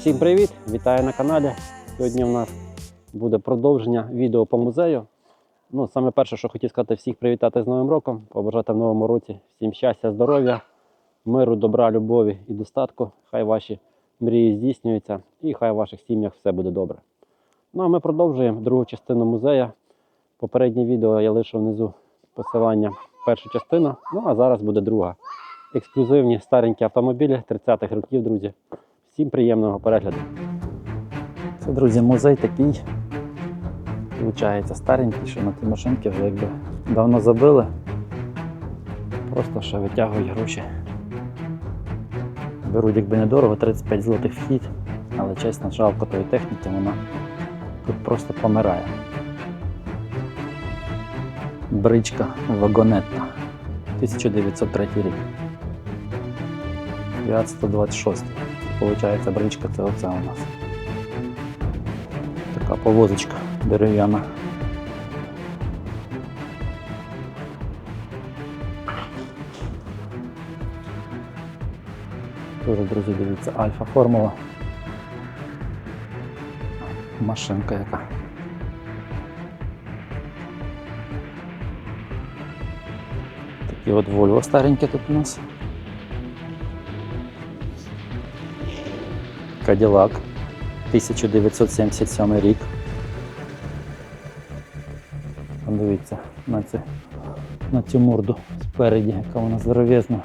всім привіт! Вітаю на каналі. Сьогодні у нас буде продовження відео по музею. Ну, саме перше, що хотів сказати, всіх привітати з Новим роком, побажати в новому році всім щастя, здоров'я, миру, добра, любові і достатку. Хай ваші мрії здійснюються і хай в ваших сім'ях все буде добре. Ну а ми продовжуємо другу частину музею. Попереднє відео я лишу внизу посилання першу частину. Ну а зараз буде друга. Ексклюзивні старенькі автомобілі 30-х років, друзі приємного перегляду. Це, друзі, музей такий. Виходить, старенький, що на ті машинки вже якби давно забили. Просто ще витягують гроші. Беруть якби недорого, 35 злотих вхід, але чесно, жалко тої техніки, вона тут просто помирає. Бричка вагонетта. 1903 рік. 926. Получается бричка це у нас. Такая повозочка дерев'яна. Теж, друзья, дивіться, альфа формула. Машинка яка. Такие вот Volvo старенькие тут у нас. Cadillac 1977 рік. Подивіться на цю, на цю морду спереді, яка вона здоровезна.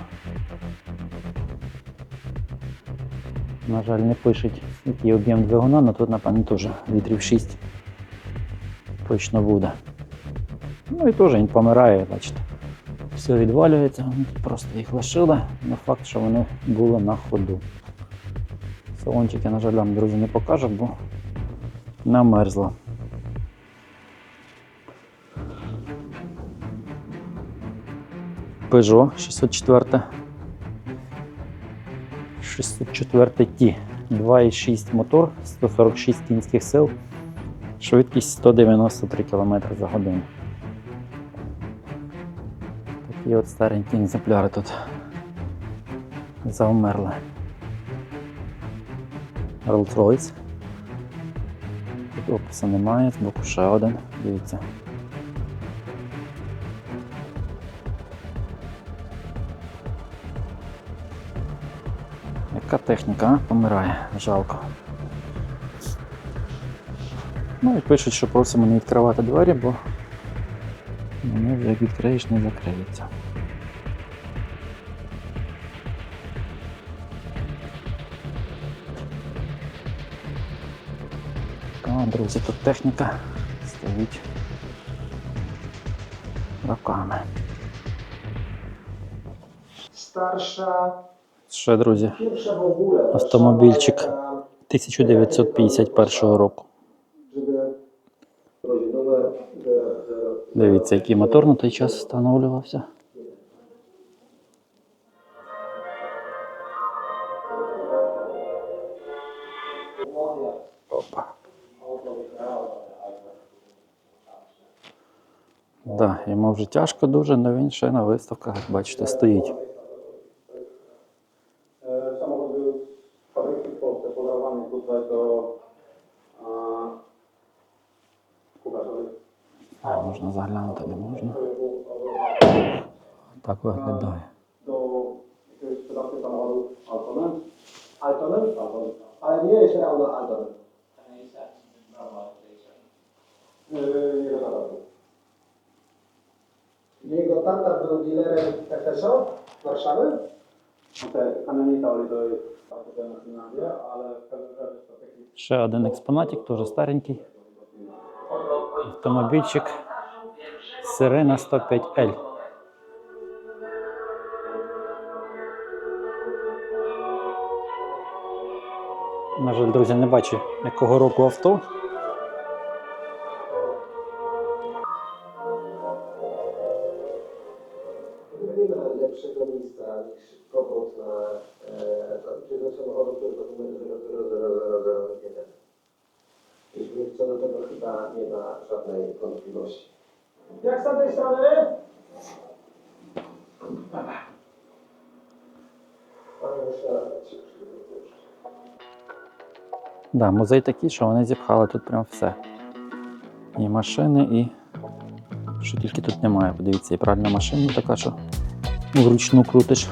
На жаль, не пишуть, який об'єм двигуна, але тут, напевно, теж літрів 6 точно буде. Ну і теж він помирає, бачите. Все відвалюється, просто їх лишили, але факт, що вони були на ходу. Салончик я, на жаль, вам, друзі, не покажу, бо намерзло. Peugeot 604. 604 T. 2,6 мотор, 146 кінських сил, швидкість 193 км за годину. Такі от старенькі екземпляри тут завмерли. Rolls-Royce. Тут опису немає, з боку ще один. Дивіться. Яка техніка? Помирає, жалко. Ну і пишуть, що просимо не відкривати двері, бо вони як відкриєш, не закриються. Друзі, тут техніка стоїть роками. Starsza, Ще, друзі. Автомобільчик. taka, 1951 року. Дивіться, який мотор на той час встановлювався. Опа. Да, йому вже тяжко дуже, але він ще на виставках, бачите, стоїть. E, можна заглянути, не можна. Так виглядає. Jego tata. Jego tata był dealerem FSO Warszawy. No Te kamienica oli to jest tak tutaj na Finlandię, ale w każdym razie to taki Ще один експонатик, теж старенький. Автомобільчик Сирена 105L. На жаль, друзі, не бачу, якого року авто. Да, музей такий, що вони зіпхали тут прям все. І машини, і що тільки тут немає. Подивіться, і пральна машина така, що вручну крутиш.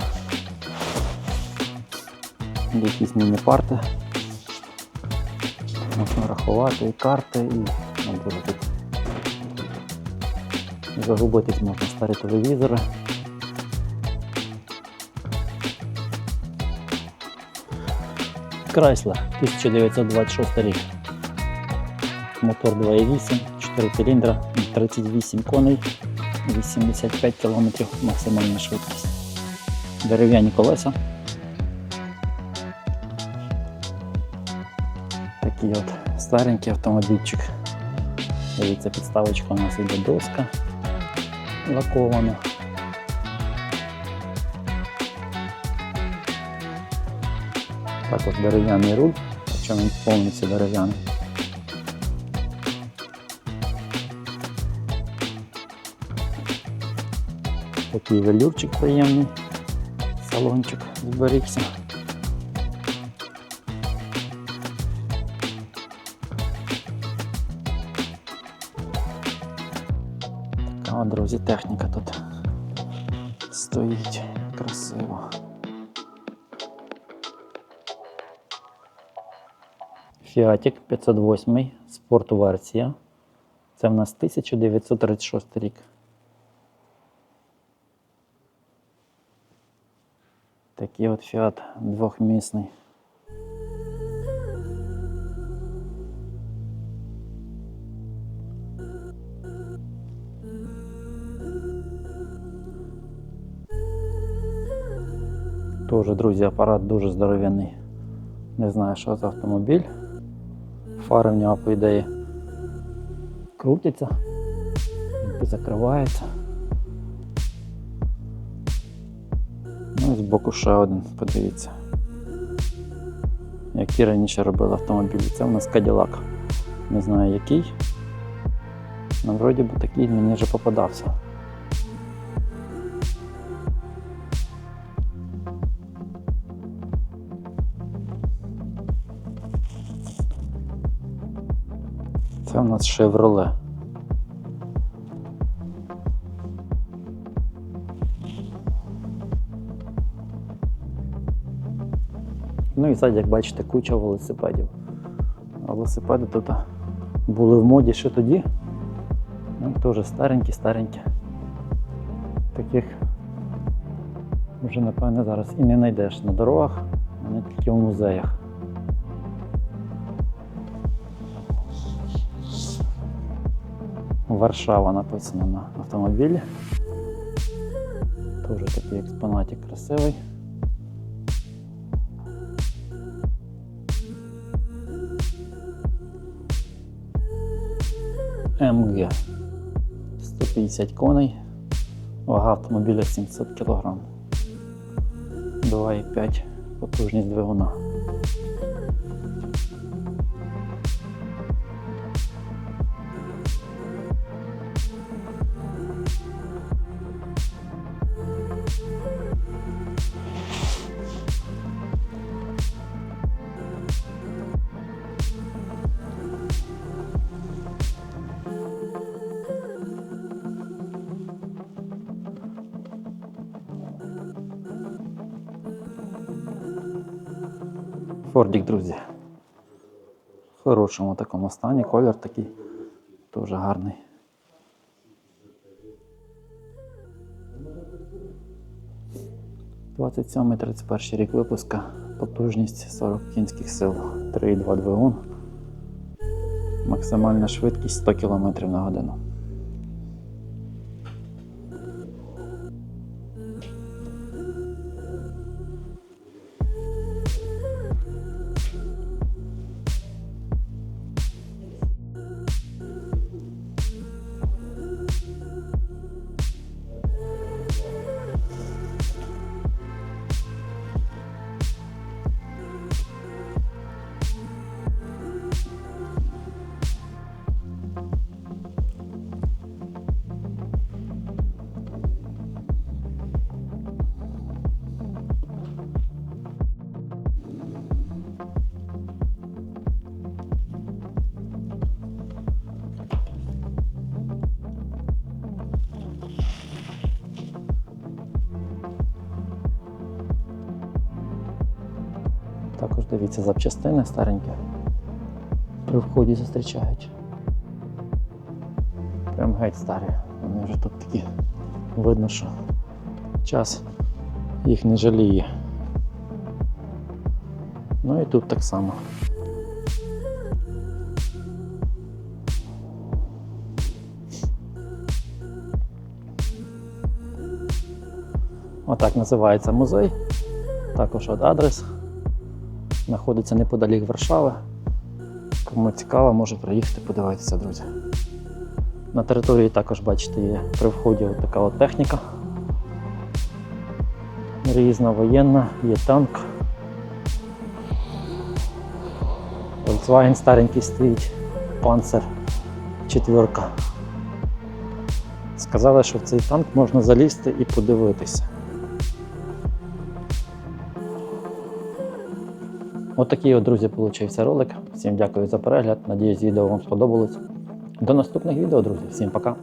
Якісь міні-парти. Можна рахувати і карти, і ну, дуже тут. Загубитись можна старі телевізори. Chrysler 1926 рік. Мотор 2.8, 4 циліндра, 38 коней, 85 км максимальна швидкість. Дерев'яні колеса. Такий от старенький автомобільчик. Дивіться, підставочка у нас іде доска лакована. Також дерев'яний руль, хоча він повністю дерев'яний. Такий велюрчик приємний, салончик зберігся. Така, друзі, техніка тут стоїть красиво. Фіатік 508 спортверсія. Це в нас 1936 рік. Такий от фіат двохмісний. Тоже, друзі, апарат дуже здоров'яний. Не знаю, що за автомобіль. Фари в нього, по ідеї, крутяться, закриваються. Ну і збоку ще один, подивіться. Які раніше робили автомобілі. Це в нас Cadillac. Не знаю який. Ну, вроді би такий мені вже попадався. Це в нас Chevrolet. Ну і ззаді, як бачите, куча велосипедів. Велосипеди тут були в моді ще тоді. Ну, теж старенькі, старенькі. Таких вже, напевне, зараз і не знайдеш на дорогах, вони тільки в музеях. Варшава написано на автомобілі. Теж такий експонатик красивий. МГ 150 коней, вага автомобіля 700 кг. 2,5 потужність двигуна. Фордік, друзі. В хорошому такому стані, колір такий дуже гарний. Двадцять сьомий, 31 рік випуска, потужність 40 кінських сил, 3,2 двигун, максимальна швидкість 100 км на годину. Дивіться, запчастини старенькі. При вході зустрічають. Прям геть старі. Вони вже тут такі. Видно, що час їх не жаліє. Ну і тут так само. Отак називається музей. Також от адрес. Знаходиться неподалік Варшави. Кому цікаво, може приїхати подивитися, друзі. На території також, бачите, є при вході от така от техніка. Різна воєнна, є танк. Volkswagen старенький стоїть, панцер четверка. Сказали, що в цей танк можна залізти і подивитися. Отакий от, друзі, получився ролик. Всім дякую за перегляд. Надіюсь, відео вам сподобалось. До наступних відео, друзі. Всім пока.